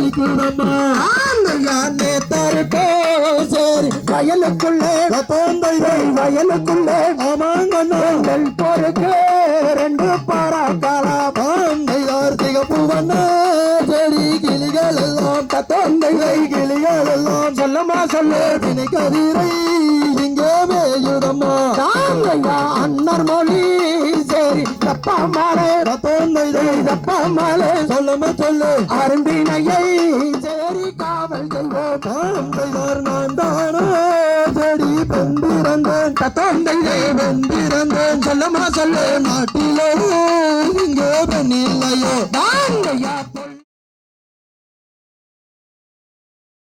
இங்கே அளிக்கிறம்மா வயலுக்குள்ளே தோம்பைகள் வயலுக்குள்ளே ஆமாங்கண்ணா பொறுக்கு. ரெண்டு பறக்கலாம் பாம்பையார் திகப்புவண்ண செடி கிளிகள் எல்லாம் தொண்டைகள் கிளிகள் எல்லாம் சொல்லமா சொல்லு. தினை கதிரை இங்கே வேயுதம்மா அன்னர் மொழி சரி. தப்பா மாற தோந்தைகள் தப்பா சொல்லமா சொல்லு அரும்பினையை சரி காவல் செய்வோம் நான் தானே செடி பெண்டிறந்தேன் தொண்டைகள் வெந்திறந்தேன் சொல்லமா சொல்லு நாட்டிலோ இங்கே பெண்ணில்லையோ தாங்கையா